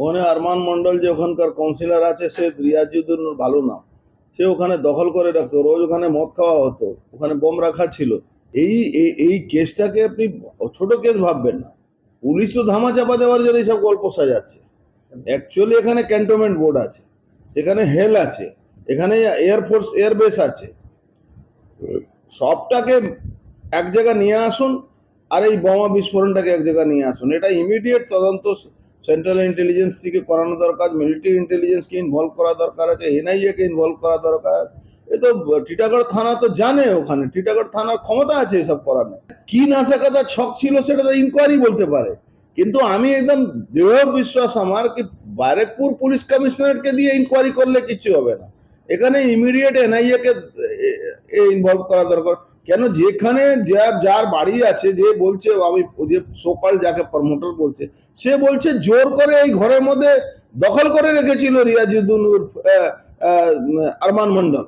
ওখানে আরমান মন্ডল যে ওখানকার কাউন্সিলর আছে, সে রিয়াজুদ্দিন ভালো না। সে ওখানে দখল করে রাখতো। রোজ ওখানে মদ খাওয়া হতো। ওখানে বোম রাখা ছিল। এই, এই- কেসটাকে আপনি ছোট কেস ভাববেন না। পুলিশও ধামা চাপা দেওয়ার জন্য এইসব গল্প সাজাচ্ছে। অ্যাকচুয়ালি এখানে ক্যান্টনমেন্ট বোর্ড আছে। সেখানে হেল আছে। এখানে এয়ারফোর্স এয়ারবেস আছে। সবটাকে এক জায়গা নিয়ে আসুন, আর এই বোমা বিস্ফোরণটাকে এক জায়গায় নিয়ে আসুন। এটা ইমিডিয়েট তদন্ত সেন্ট্রাল ইন্টেলিজেন্স থেকে করানো দরকার মিলিটারি ইন্টেলিজেন্সকে ইনভলভ করা দরকার আছে এনআইএ কে ইনভলভ করা দরকার। এ তো টিটাগড় থানা তো জানে ওখানে টিটাগড় থানার ক্ষমতা আছে এসব করার। কি নাশাকাতা ছক ছিল সেটা তো ইনকোয়ারি বলতে পারে। কিন্তু আমি একদম দৃঢ় বিশ্বাস আমার কি ব্যারেকপুর পুলিশ কমিশনারকে দিয়ে ইনকোয়ারি করলে কিচ্ছু হবে না। এখানে ইমিডিয়েট এনআইএ কে ইনভলভ করা দরকার। কেন? যেখানে যার যার বাড়ি আছে, যে বলছে, আমি যে সোকাল যাকে প্রমোটার বলছে, সে বলছে জোর করে এই ঘরের মধ্যে দখল করে রেখেছিল রিয়াজুদ্দিন আরমান মন্ডল